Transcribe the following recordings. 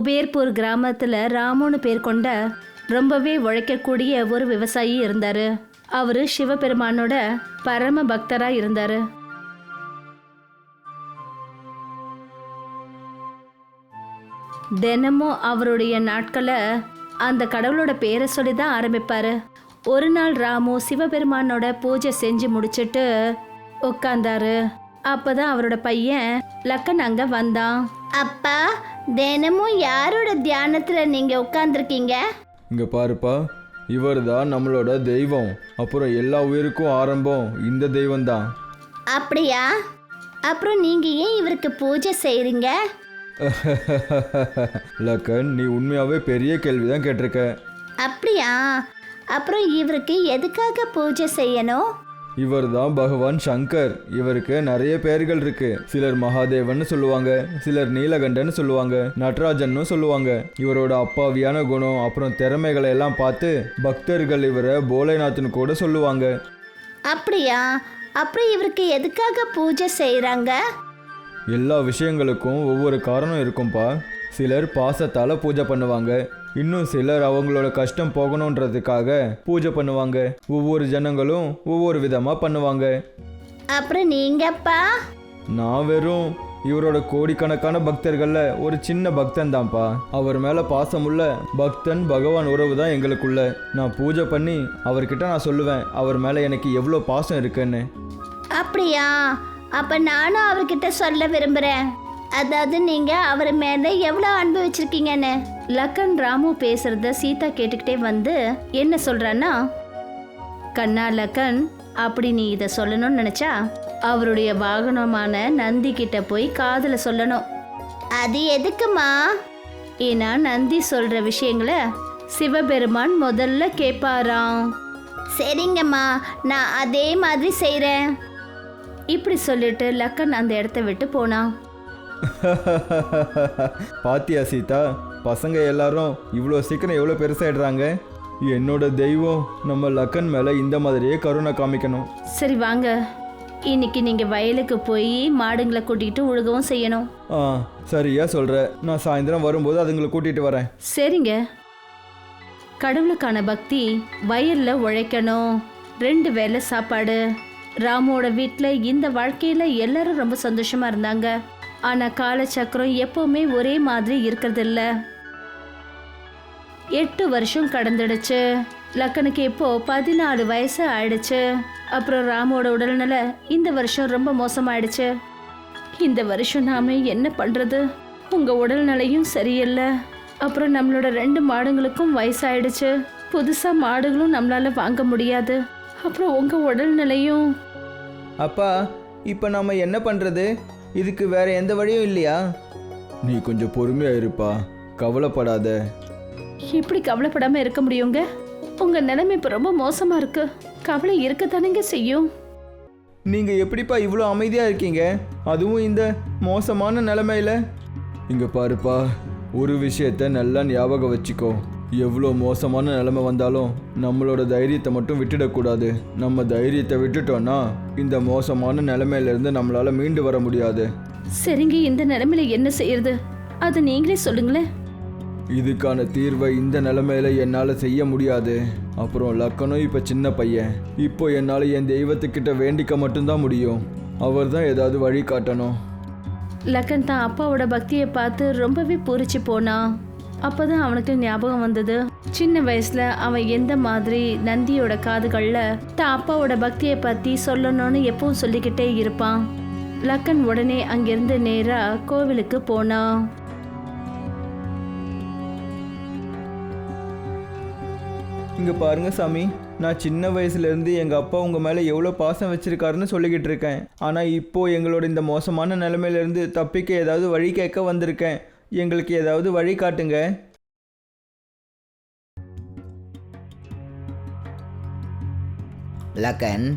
குபேர்பூர் கிராமத்துல ராமுன்னு பேர் கொண்ட ரொம்பவே உழைக்கக்கூடிய ஒரு விவசாயி இருந்தாரு. அவரு சிவபெருமானோட பரம பக்தரா இருந்தாரு. தினமும் அவருடைய நாட்களை அந்த கடவுளோட பேரை சொல்லி தான் ஆரம்பிப்பாரு. ஒரு நாள் ராமு சிவபெருமானோட பூஜை செஞ்சு முடிச்சிட்டு உட்காந்தாரு அப்பதான் அவரோட பையன் லக்கன் அங்க வந்தான். அப்பா தினமும் யாரோட தியானத்துல நீங்க உட்காந்துருக்கீங்க இங்கே பாருப்பா இவர் தான் நம்மளோட தெய்வம். அப்புறம் எல்லா உயிருக்கும் ஆரம்பம் இந்த தெய்வம் தான் அப்படியா? அப்புறம் நீங்க ஏன் இவருக்கு பூஜை செய்றீங்க? லக்கன் நீ உண்மையாகவே பெரிய கேள்வி தான் கேட்டிருக்க. அப்படியா? அப்புறம் இவருக்கு எதுக்காக பூஜை செய்யணும்? இவர் தான் பகவான் சங்கர். இவருக்கு நிறைய பெயர்கள் இருக்கு. சிலர் மகாதேவன் சொல்லுவாங்க. சிலர் நீலகண்டன் சொல்லுவாங்க. நடராஜன்னு சொல்லுவாங்க. இவரோட அப்பாவியான குணம் அப்புறம் திறமைகளை எல்லாம் பார்த்து பக்தர்கள் இவரை போலைநாத்னு கூட சொல்லுவாங்க. அப்படியா? அப்புறம் இவருக்கு எதுக்காக பூஜை செய்கிறாங்க எல்லா விஷயங்களுக்கும் ஒவ்வொரு காரணம் இருக்கும்பா. சிலர் பாசத்தால் பூஜை பண்ணுவாங்க. இன்னும் சிலர் அவங்களோட கஷ்டம் போகணுன்றதுக்காக பூஜை பண்ணுவாங்க. ஒவ்வொரு ஜனங்களும் ஒவ்வொரு விதமாக பண்ணுவாங்க. அப்புறம் நீங்கப்பா? நான் வெறும் இவரோட கோடிக்கணக்கான பக்தர்களில் ஒரு சின்ன பக்தன் தான்ப்பா அவர் மேலே பாசமுள்ள பக்தன் பகவான் உறவு தான் எங்களுக்குள்ள. நான் பூஜை பண்ணி அவர்கிட்ட நான் சொல்லுவேன் அவர் மேலே எனக்கு எவ்வளோ பாசம் இருக்குன்னு. அப்படியா? அப்ப நானும் அவர்கிட்ட சொல்ல விரும்புறேன். அதாவது நீங்க அவர் மேல எவ்வளவு அன்பு வச்சிருக்கீங்கன்னு. லக்கன் ராமு பேசுறத சீதா கேட்டுக்கிட்டே வந்து என்ன சொல்றான்னா கண்ணா லக்கன் அப்படி நீ இதை சொல்லணும்னு நினைச்சா அவருடைய வாகனமான நந்தி கிட்ட போய் காதுல சொல்லணும். அது எதுக்குமா? ஏன்னா நந்தி சொல்ற விஷயங்களை சிவபெருமான் முதல்ல கேட்பாராம் சரிங்கம்மா நான் அதே மாதிரி செய்கிறேன் இப்படி சொல்லிட்டு லக்கன் அந்த இடத்த விட்டு போனான். பாத்தியா சீதா? பசங்க எல்லாரும் இவ்வளோ சீக்கிரம் எவ்வளோ பெருசாயிடுறாங்க? என்னோட தெய்வம் நம்ம லக்கன் மேலே இந்த மாதிரியே கருணை காமிக்கணும். சரி வாங்க. இன்னைக்கு நீங்க வயலுக்கு போய் மாடுங்களை கூட்டிகிட்டு உழுகவும் செய்யணும். ஆ சரியா சொல்கிற நான் சாயந்தரம் வரும்போது அதுங்களை கூட்டிகிட்டு வரேன். சரிங்க. கடவுளுக்கான பக்தி வயல்ல உழைக்கணும். ரெண்டு வேளை சாப்பாடு. ராமோட வீட்டில் இந்த வாழ்க்கையில எல்லாரும் ரொம்ப சந்தோஷமா இருந்தாங்க. ஆனா காலச்சக்கரம் எப்பவுமே ஒரே மாதிரி இருக்கிறதில்ல. எட்டு வருஷம் கடந்துடுச்சு. லக்கனுக்கு இப்போ பதினாலு வயசு ஆயிடுச்சு. அப்புறம் ராமோட உடல்நிலை இந்த வருஷம் ரொம்ப மோசமாயிடுச்சு. இந்த வருஷம் நாம என்ன பண்றது? உங்க உடல்நிலையும் சரியில்லை. அப்புறம் நம்மளோட ரெண்டு மாடுங்களுக்கும் வயசாயிடுச்சு. புதுசா மாடுகளும் நம்மளால வாங்க முடியாது. அப்புறம் உங்க உடல்நிலையும்? அப்பா இப்போ நம்ம என்ன பண்ணுறது இதுக்கு வேற எந்த வழியும் இல்லையா? நீ கொஞ்சம் பொறுமையா இருப்பா. கவலைப்படாத. எப்படி கவலைப்படாம இருக்க முடியுங்க? உங்க நிலைமை இப்ப ரொம்ப மோசமா இருக்கு. கவலை இருக்கத்தானேங்க செய்யும். நீங்கள் எப்படிப்பா இவ்வளோ அமைதியாக இருக்கீங்க? அதுவும் இந்த மோசமான நிலமையில? இங்க பாருப்பா ஒரு விஷயத்த நல்லா ஞாபகம் வச்சுக்கோ. எவ்வளோ மோசமான நிலைமை வந்தாலும் நம்மளோட தைரியத்தை மட்டும் விட்டுடக்கூடாது. நம்ம தைரியத்தை விட்டுட்டோம்னா இந்த மோசமான நிலைமையிலேருந்து நம்மளால மீண்டு வர முடியாது. சரிங்க இந்த நிலைமையில என்ன செய்யறது? அதை நீங்களே சொல்லுங்களேன். இதுக்கான தீர்வை இந்த நிலைமையில என்னால் செய்ய முடியாது. அப்புறம் லக்கனும் இப்போ சின்ன பையன். இப்போ என்னால் என் தெய்வத்துக்கிட்ட வேண்டிக்க மட்டும்தான் முடியும். அவர் தான் ஏதாவது வழி காட்டணும். லக்கன் தான் அப்பாவோட பக்தியை பார்த்து ரொம்பவே பூரிச்சு போனான் அப்போதான் அவனுக்கு ஞாபகம் வந்தது. சின்ன வயசுல அவன் எந்த மாதிரி நந்தியோட காதுகளில் தான் அப்பாவோட பக்தியை பற்றி சொல்லணும்னு எப்பவும் சொல்லிக்கிட்டே இருப்பான். லக்கன் உடனே அங்கிருந்து நேராக கோவிலுக்கு போனான் இங்கே பாருங்க சாமி. நான் சின்ன வயசுலேருந்து எங்கள் அப்பா உங்கள் மேலே எவ்வளோ பாசம் வச்சுருக்காருன்னு சொல்லிக்கிட்டு இருக்கேன். ஆனால் இப்போது எங்களோட இந்த மோசமான நிலைமையிலேருந்து தப்பிக்க ஏதாவது வழி கேட்க வந்திருக்கேன். எங்களுக்கு ஏதாவது வழி காட்டுங்க. லக்கன்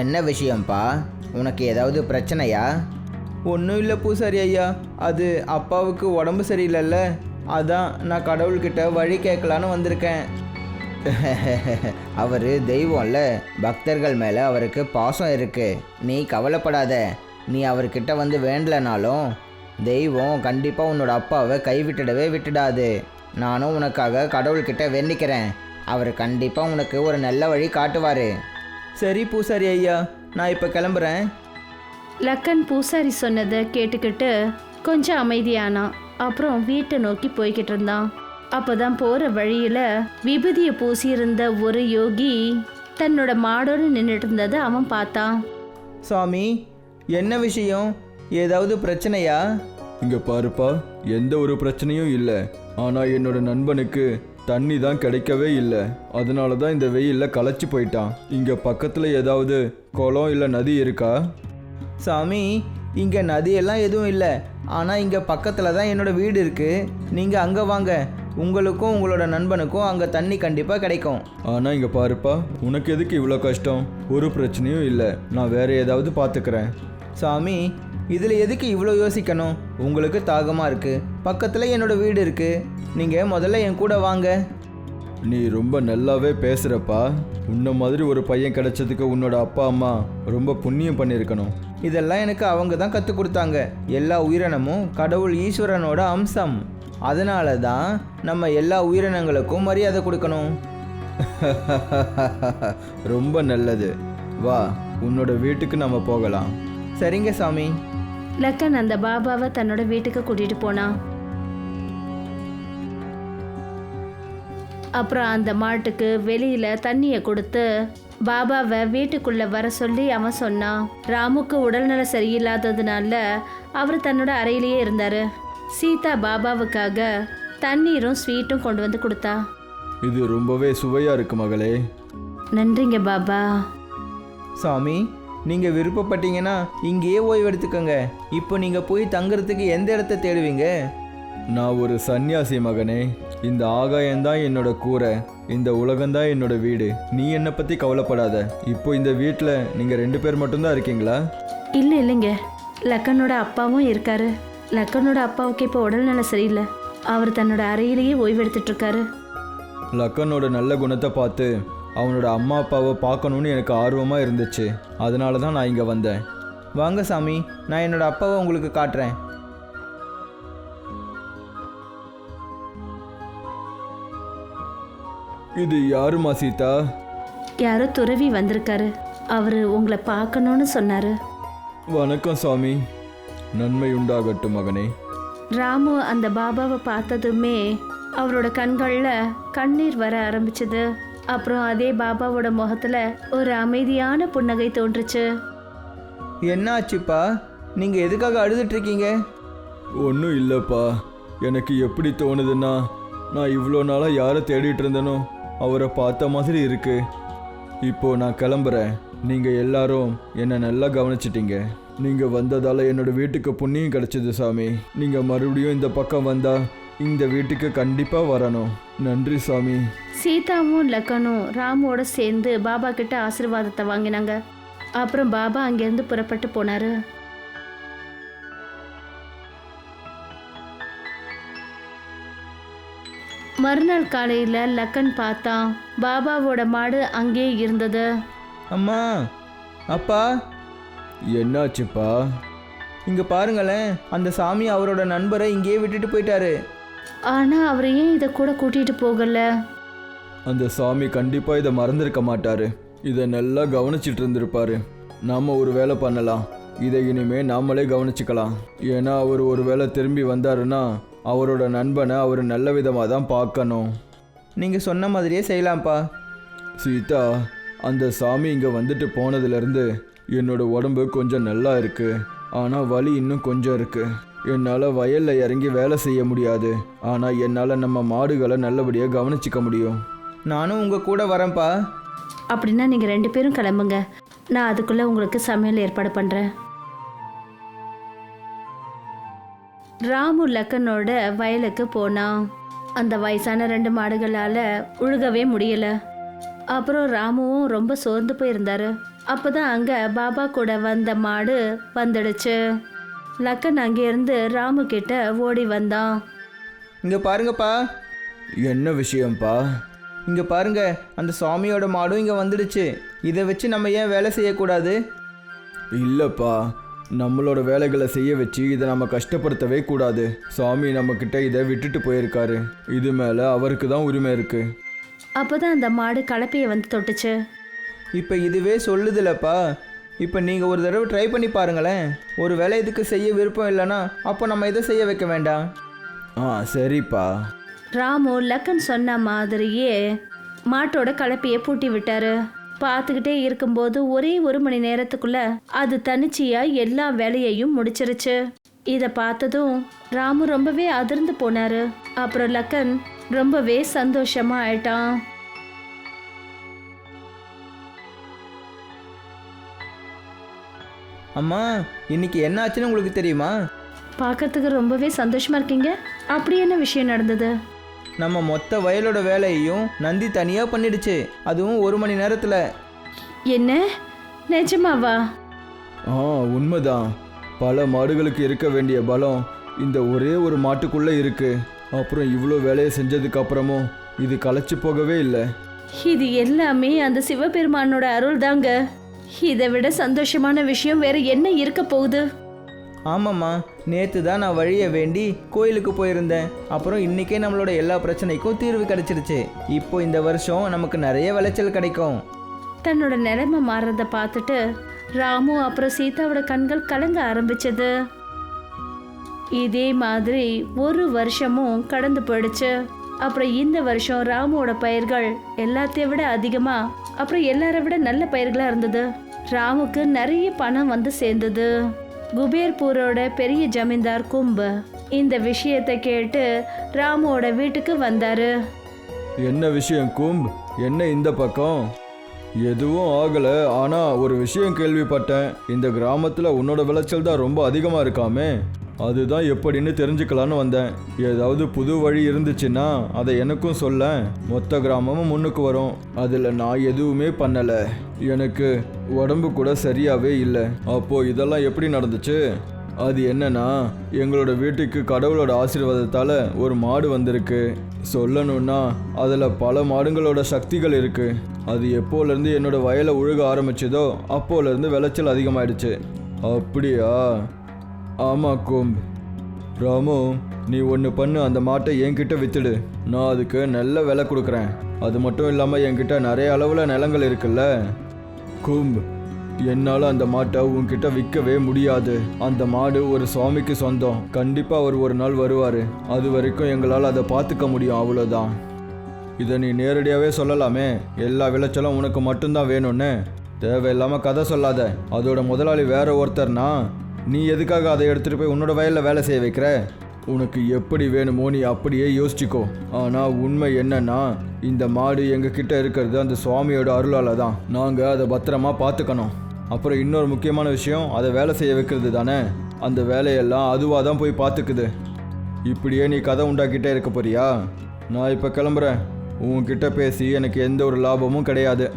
என்ன விஷயம்ப்பா உனக்கு ஏதாவது பிரச்சனையா? ஒன்றும் இல்லை பூசாரி ஐயா. அது அப்பாவுக்கு உடம்பு சரியில்லைல்ல. அதான் நான் கடவுள்கிட்ட வழி கேட்கலான்னு வந்திருக்கேன். அவர் தெய்வம்ல பக்தர்கள் மேலே அவருக்கு பாசம் இருக்கு. நீ கவலைப்படாத. நீ அவர்கிட்ட வந்து வேண்டலனாலும் தெய்வம் கண்டிப்பாக உன்னோட அப்பாவை கைவிட்டுடவே விட்டுடாது. நானும் உனக்காக கடவுள்கிட்ட வேண்டிக்கிறேன். அவர் கண்டிப்பாக உனக்கு ஒரு நல்ல வழி காட்டுவார். சரி பூசாரி ஐயா நான் இப்போ கிளம்புறேன். லக்கன் பூசாரி சொன்னதை கேட்டுக்கிட்டு கொஞ்சம் அமைதியானான் அப்புறம் வீட்டை நோக்கி போய்கிட்டு இருந்தான். அப்போதான் போற வழியில விபூதியை பூசியிருந்த ஒரு யோகி தன்னோட மாடோடு நின்றுட்டு இருந்ததை அவன் பார்த்தான். சாமி என்ன விஷயம்? ஏதாவது பிரச்சனையா? இங்க பாருப்பா எந்த ஒரு பிரச்சனையும் இல்லை. ஆனா என்னோட நண்பனுக்கு தண்ணி தான் கிடைக்கவே இல்லை. அதனால தான் இந்த வெயில்ல களைச்சு போயிட்டான். இங்க பக்கத்துல ஏதாவது குளம் இல்லை நதி இருக்கா? சாமி இங்கே நதியெல்லாம் எதுவும் இல்லை. ஆனால் இங்கே பக்கத்தில் தான் என்னோட வீடு இருக்குது நீங்கள் அங்கே வாங்க. உங்களுக்கும் உங்களோட நண்பனுக்கும் அங்கே தண்ணி கண்டிப்பாக கிடைக்கும். ஆனா இங்க பாருப்பா உனக்கு எதுக்கு இவ்வளோ கஷ்டம்? ஒரு பிரச்சனையும் இல்லை. நான் வேற ஏதாவது பார்த்துக்கிறேன் சாமி இதில் எதுக்கு இவ்வளோ யோசிக்கணும்? உங்களுக்கு தாகமாக இருக்குது பக்கத்தில் என்னோட வீடு இருக்குது நீங்கள் முதல்ல என் கூட வாங்க. நீ ரொம்ப நல்லாவே பேசுறப்பா. உன்ன மாதிரி ஒரு பையன் கிடைச்சதுக்கு உன்னோட அப்பா அம்மா ரொம்ப புண்ணியம் பண்ணியிருக்கணும் இதெல்லாம் எனக்கு அவங்க தான் கற்றுக் கொடுத்தாங்க. எல்லா உயிரினமும் கடவுள் ஈஸ்வரனோட அம்சம். அதனால தான் நம்ம எல்லா உயிரினங்களுக்கும் மரியாதை கொடுக்கணும். ரொம்ப நல்லது. வா உன்னோட வீட்டுக்கு நம்ம போகலாம். சரிங்க சாமி. லக்கன் அந்த பாபாவை தன்னோட வீட்டுக்கு கூட்டிட்டு போனான் அப்புறம் அந்த மாட்டுக்கு வெளியில தண்ணியை கொடுத்து பாபாவை வீட்டுக்குள்ள வர சொல்லி அவன் சொன்னான். ராமுக்கு உடல்நல சரியில்லாததுனால அவர் தன்னோட அறையிலேயே இருந்தாரு. சீதா பாபாவுக்காக தண்ணீரும் ஸ்வீட்டும் கொண்டு வந்து கொடுத்தா. இது ரொம்பவே சுவையா இருக்கு மகளே. நன்றிங்க பாபா. சாமி நீங்கள் விருப்பப்பட்டீங்கன்னா இங்கேயே ஓய்வு எடுத்துக்கோங்க. இப்போ நீங்கள் போய் தங்குறதுக்கு எந்த இடத்த தேடுவீங்க? நான் ஒரு சன்னியாசி மகனே. இந்த ஆகாயம்தான் என்னோட கூரை. இந்த உலகம்தான் என்னோட வீடு. நீ என்னை பற்றி கவலைப்படாத. இப்போ இந்த வீட்டில் நீங்கள் ரெண்டு பேர் மட்டும்தான் இருக்கீங்களா? இல்லை இல்லைங்க. லக்கனோட அப்பாவும் இருக்காரு. லக்கனோட அப்பாவுக்கு இப்போ உடல்நல சரியில்லை. அவர் தன்னோட அறையிலேயே ஓய்வு எடுத்துட்டு இருக்காரு லக்கனோட நல்ல குணத்தை பார்த்து அவனோட அம்மா அப்பாவை பார்க்கணுன்னு எனக்கு ஆர்வமாக இருந்துச்சு. அதனால தான் நான் இங்கே வந்தேன். வாங்க சாமி நான் என்னோட அப்பாவை உங்களுக்கு காட்டுறேன். இது யாருமா சீதா? யாரோ துறவி வந்திருக்காரு. அவர் உங்களை பார்க்கணும்னு சொன்னாரு. வணக்கம் சாமி. நன்மை உண்டாகட்டும் மகனே. ராமு அந்த பாபாவை பார்த்ததுமே அவரோட கண்களில் கண்ணீர் வர ஆரம்பிச்சது. அப்புறம் அதே பாபாவோட முகத்துல ஒரு அமைதியான புன்னகை தோன்றுச்சு. என்ன ஆச்சுப்பா நீங்கள் எதுக்காக அழுதுட்டு இருக்கீங்க ஒன்றும் இல்லைப்பா. எனக்கு எப்படி தோணுதுன்னா நான் இவ்வளோ நாளாக யாரை தேடிட்டு இருந்தேனோ அவரை பார்த்த மாதிரி இருக்கு. இப்போ நான் கிளம்புறேன். நீங்கள் எல்லாரும் என்னை நல்லா கவனிச்சிட்டீங்க. நீங்கள் வந்ததால் என்னோட வீட்டுக்கு புண்ணியம் கிடைச்சது சாமி. நீங்கள் மறுபடியும் இந்த பக்கம் வந்தால் இந்த வீட்டுக்கு கண்டிப்பாக வரணும். நன்றி சாமி. சீதாவும் லக்கனும் ராமுவோட சேர்ந்து பாபா கிட்ட ஆசீர்வாதத்தை வாங்கினாங்க. அப்புறம் பாபா அங்கேருந்து புறப்பட்டு போனாரு. மறுநாள் காலையில லக்கன் பார்த்தான் பாபாவோட மாடு அங்கேயே இருந்தது. அம்மா அப்பா என்னாச்சுப்பா? இங்கே பாருங்களேன் அந்த சாமி அவரோட நண்பரை இங்கேயே விட்டுட்டு போயிட்டாரு. ஆனா அவர் ஏன் இதை கூட கூட்டிட்டு போகல? அந்த சாமி கண்டிப்பாக இதை மறந்திருக்க மாட்டாரு. இதை நல்லா கவனிச்சிட்டு இருந்திருப்பாரு. நாம ஒரு வேலை பண்ணலாம். இதை இனிமே நாமளே கவனிச்சுக்கலாம். ஏன்னா அவர் ஒரு வேளை திரும்பி வந்தாருன்னா அவரோட நண்பனை அவர் நல்ல விதமாக தான் பார்க்கணும். நீங்கள் சொன்ன மாதிரியே செய்யலாம்ப்பா. சீதா அந்த சாமி இங்கே வந்துட்டு போனதுலேருந்து என்னோட உடம்பு கொஞ்சம் நல்லா இருக்கு. ஆனால் வலி இன்னும் கொஞ்சம் இருக்கு. என்னால் வயலில் இறங்கி வேலை செய்ய முடியாது. ஆனால் என்னால் நம்ம மாடுகளை நல்லபடியாக கவனிச்சிக்க முடியும். நானும் உங்கள் கூட வரேன்ப்பா. அப்படின்னா நீங்கள் ரெண்டு பேரும் கிளம்புங்க. நான் அதுக்குள்ளே உங்களுக்கு சமையல் ஏற்பாடு பண்ணுறேன் ராமு லக்கனோட வயலுக்கு போனான் அந்த வயசான ரெண்டு மாடுகளால் உழுகவே முடியலை. அப்புறம் ராமுவும் ரொம்ப சோர்ந்து போயிருந்தாரு. அப்பதான் அங்க பாபா கூட வந்த மாடு வந்துடுச்சு. லக்கன் அங்கேருந்து ராமு கிட்ட ஓடி வந்தான். இங்கே பாருங்கப்பா. என்ன விஷயம்ப்பா இங்கே பாருங்க அந்த சாமியோட மாடும் இங்கே வந்துடுச்சு. இதை வச்சு நம்ம ஏன் வேலை செய்யக்கூடாது? இல்லைப்பா நம்மளோட வேலைகளை செய்ய வச்சு இதை நம்ம கஷ்டப்படுத்தவே கூடாது. சாமி நம்மக்கிட்ட இதை விட்டுட்டு போயிருக்காரு. இது மேலே அவருக்கு தான் உரிமை இருக்கு. அப்பதான் அந்த மாடு கலப்பையை வந்து தொட்டுச்சு. இப்போ இதுவே சொல்லுதுலப்பா. இப்போ நீங்கள் ஒரு தடவை ட்ரை பண்ணி பாருங்களேன். ஒரு வேலை இதுக்கு செய்ய விருப்பம் இல்லைன்னா அப்போ நம்ம இதை செய்ய வைக்க வேண்டாம்? ஆ சரிப்பா. ராமு லக்கன் சொன்ன மாதிரியே மாட்டோட கலப்பையை பூட்டி விட்டாரு. பார்த்துக்கிட்டே இருக்கும்போது ஒரே ஒரு மணி நேரத்துக்குள்ள அது தனிச்சியா எல்லா வேலையையும் முடிச்சிருச்சு. இதை பார்த்ததும் ராமு ரொம்பவே அதிர்ந்து போனாரு. அப்புறம் லக்கன் ரொம்பவே சந்தோஷமா ஆயிட்டான். அம்மா இன்னைக்கு என்ன ஆச்சுன்னு உங்களுக்கு தெரியுமா? பார்க்கறதுக்கு ரொம்பவே சந்தோஷமா இருக்கீங்க. அப்படி என்ன விஷயம் நடந்தது? நம்ம மொத்த வயலோட வேலையையும் நந்தி தனியாக பண்ணிடுச்சு. அதுவும் ஒரு மணி நேரத்தில். என்ன? நிஜமாவா? ஆ உண்மைதான். பல மாடுகளுக்கு இருக்க வேண்டிய பலம் இந்த ஒரே ஒரு மாட்டுக்குள்ளே இருக்கு. அப்புறம் இவ்வளோ வேலையை செஞ்சதுக்கு அப்புறமும் இது களைச்சு போகவே இல்லை. இது எல்லாமே அந்த சிவபெருமானோட அருள் தாங்க. இதை விட சந்தோஷமான விஷயம் வேற என்ன இருக்க போகுது? ஆமாம்மா நேற்று தான் நான் வழியை வேண்டி கோயிலுக்கு போயிருந்தேன். அப்புறம் இன்றைக்கே நம்மளோட எல்லா பிரச்சனைக்கும் தீர்வு கிடைச்சிருச்சு. இப்போ இந்த வருஷம் நமக்கு நிறைய விளைச்சல் கிடைக்கும். தன்னோட நிலைமை மாறுறத பார்த்துட்டு ராமு அப்புறம் சீதாவோட கண்கள் கலங்க ஆரம்பிச்சது. இதே மாதிரி ஒரு வருஷமும் கடந்து போயிடுச்சு. அப்புறம் இந்த வருஷம் ராமுவோட பயிர்கள் எல்லாத்தையும் விட அதிகமா அப்புறம் எல்லாரை விட நல்ல பயிர்களா இருந்தது. ராமுக்கு நிறைய பணம் வந்து சேர்ந்தது. குபேர்பூரோட பெரிய ஜமீன்தார் கும்பு இந்த விஷயத்தை கேட்டு ராமுவோட வீட்டுக்கு வந்தாரு. என்ன விஷயம் கும்ப்? என்ன இந்த பக்கம்? எதுவும் ஆகலை ஆனால் ஒரு விஷயம் கேள்விப்பட்டேன். இந்த கிராமத்தில் உன்னோட விளைச்சல் தான் ரொம்ப அதிகமாக இருக்காமே. அதுதான் எப்படின்னு தெரிஞ்சுக்கலான்னு வந்தேன். ஏதாவது புது வழி இருந்துச்சுன்னா அதை எனக்கும் சொல்ல. மொத்த கிராமமும் முன்னுக்கு வரும். அதில் நான் எதுவுமே பண்ணலை. எனக்கு உடம்பு கூட சரியாகவே இல்லை. அப்போது இதெல்லாம் எப்படி நடந்துச்சு? அது என்னன்னா எங்களோட வீட்டுக்கு கடவுளோட ஆசீர்வாதத்தால் ஒரு மாடு வந்திருக்கு. சொல்லணும்னா அதில் பல மாடுங்களோட சக்திகள் இருக்குது அது எப்போலேருந்து என்னோட வயலை உழுக ஆரம்பிச்சதோ அப்போலேருந்து விளைச்சல் அதிகமாயிடுச்சு. அப்படியா? ஆமாம் கும்ப். ராமு நீ ஒன்று பண்ணு அந்த மாட்டை என்கிட்ட வித்துடு. நான் அதுக்கு நல்ல விலை கொடுக்குறேன். அது மட்டும் இல்லாமல் என்கிட்ட நிறைய அளவில் நிலங்கள் இருக்குல்ல. கும்ப் என்னால் அந்த மாட்டை உன்கிட்ட விற்கவே முடியாது. அந்த மாடு ஒரு சுவாமிக்கு சொந்தம். கண்டிப்பாக அவர் ஒரு நாள் வருவார். அது வரைக்கும் எங்களால் அதை பார்த்துக்க முடியும் அவ்வளோதான் இதை நீ நேரடியாகவே சொல்லலாமே. எல்லா விளைச்சலும் உனக்கு மட்டும்தான் வேணும்னு. தேவையில்லாமல் கதை சொல்லாத. அதோட முதலாளி வேற ஒருத்தர்னா நீ எதுக்காக அதை எடுத்துகிட்டு போய் உன்னோட வயலில் வேலை செய்ய வைக்கிற? உனக்கு எப்படி வேணுமோ நீ அப்படியே யோசிச்சுக்கோ. ஆனால் உண்மை என்னன்னா இந்த மாடு எங்ககிட்ட இருக்கிறது அந்த சுவாமியோட அருளால் தான் நாங்கள் அதை பத்திரமா பார்த்துக்கணும். அப்புறம் இன்னொரு முக்கியமான விஷயம் அதை வேலை செய்ய வைக்கிறது தானே? அந்த வேலையெல்லாம் அதுவாக தான் போய் பார்த்துக்குது. இப்படியே நீ கதை உண்டாக்கிட்டே இருக்க போறியா? நான் இப்போ கிளம்புறேன். உன்கிட்ட பேசி எனக்கு எந்த ஒரு லாபமும் கிடையாது.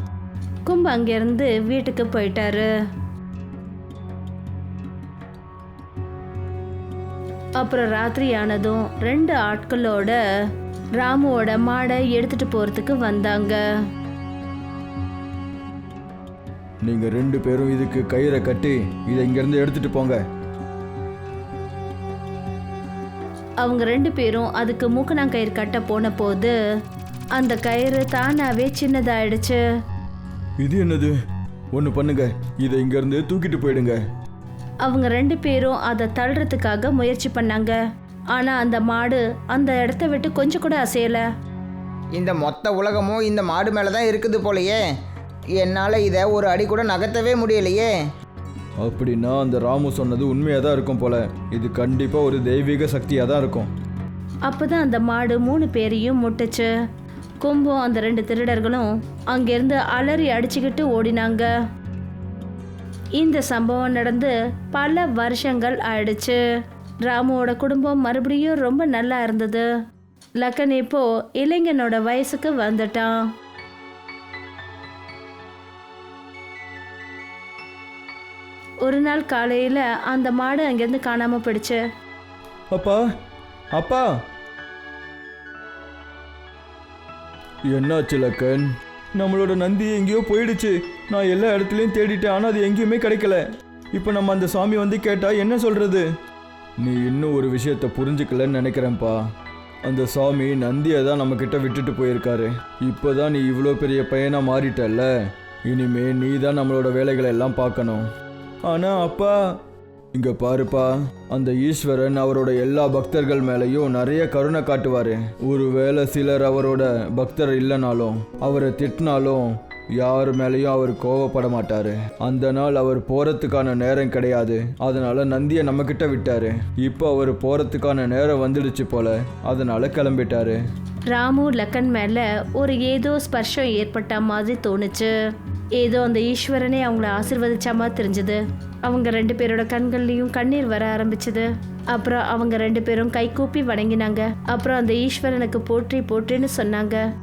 கும்பு அங்கேருந்து வீட்டுக்கு போயிட்டாரு. அப்புறம் ராத்திரி ஆனதும் ரெண்டு ஆட்களோட ராமுவோட மாடை எடுத்துட்டு போறதுக்கு வந்தாங்க. நீங்கள் ரெண்டு பேரும் இதுக்கு கயிறை கட்டி இதை இங்கேருந்து எடுத்துட்டு போங்க. அவங்க ரெண்டு பேரும் அதுக்கு மூக்கணாங்கயிறு கட்ட போன போது அந்த கயிறு தானாவே சின்னதாயிடுச்சு. இது என்னது? ஒன்று பண்ணுங்க. இதை இங்கேருந்து தூக்கிட்டு போயிடுங்க. அவங்க ரெண்டு பேரும் அதை தள்ளுறதுக்காக முயற்சி பண்ணாங்க. ஆனா அந்த மாடு அந்த இடத்த விட்டு கொஞ்சம் கூட அசையல. இந்த மொத்த உலகமும் இந்த மாடு மேலே தான் இருக்குது போலயே. என்னால் இதை ஒரு அடி கூட நகர்த்தவே முடியலையே. அப்படின்னா அந்த ராமு சொன்னது உண்மையாக தான் இருக்கும் போல. இது கண்டிப்பாக ஒரு தெய்வீக சக்தியாக தான் இருக்கும். அப்பதான் அந்த மாடு மூணு பேரையும் முட்டுச்சு. கும்பம் அந்த ரெண்டு திருடர்களும் அங்கிருந்து அலறி அடிச்சுக்கிட்டு ஓடினாங்க. இந்த சம்பவம் நடந்து பல வருஷங்கள் ஆயிடுச்சு. ராமுவோட குடும்பம் மறுபடியும் ரொம்ப நல்லா இருந்தது. லக்கன் இப்போ இளைஞனோட வயசுக்கு வந்துட்டான். ஒரு நாள் காலையில அந்த மாடு அங்கிருந்து காணாம போயிடுச்சு. அப்பா அப்பா. என்னாச்சு லக்கன்? நம்மளோட நந்தி எங்கேயோ போயிடுச்சு. நான் எல்லா இடத்துலையும் தேடிட்டேன் ஆனால் அது எங்கேயுமே கிடைக்கல. இப்போ நம்ம அந்த சாமி வந்து கேட்டால் என்ன சொல்கிறது நீ இன்னும் ஒரு விஷயத்த புரிஞ்சுக்கலன்னு நினைக்கிறேன்ப்பா. அந்த சாமி நந்தியை தான் நம்மக்கிட்ட விட்டுட்டு போயிருக்காரு. இப்போ தான் நீ இவ்வளோ பெரிய பையனாக மாறிட்டல்ல. இனிமே நீ தான் நம்மளோட வேலைகளை எல்லாம் பார்க்கணும். ஆனால் அப்பா இங்க பாருப்பா அந்த ஈஸ்வரன் அவரோட எல்லா பக்தர்கள் மேலேயும் நிறைய கருணை காட்டுவாரு. ஒருவேளை சிலர் அவரோட பக்தர் இல்லைனாலும் அவரை திட்டினாலும் யார் மேலேயும் அவர் கோவப்பட மாட்டாரு. அந்த நாள் அவர் போறதுக்கான நேரம் கிடையாது. அதனால நந்தியை நம்மக்கிட்ட விட்டாரு. இப்போ அவர் போறதுக்கான நேரம் வந்துடுச்சு போல அதனால கிளம்பிட்டாரு. ராமு லக்கன் மேல ஒரு ஏதோ ஸ்பர்ஷம் ஏற்பட்ட மாதிரி தோணுச்சு. ஏதோ அந்த ஈஸ்வரனே அவங்கள ஆசிர்வதிச்ச மாதிரி தெரிஞ்சது. அவங்க ரெண்டு பேரோட கண்கள்லயும் கண்ணீர் வர ஆரம்பிச்சது. அப்புறம் அவங்க ரெண்டு பேரும் கை கூப்பி வணங்கினாங்க. அப்புறம் அந்த ஈஸ்வரனுக்கு போற்றி போற்றின்னு சொன்னாங்க.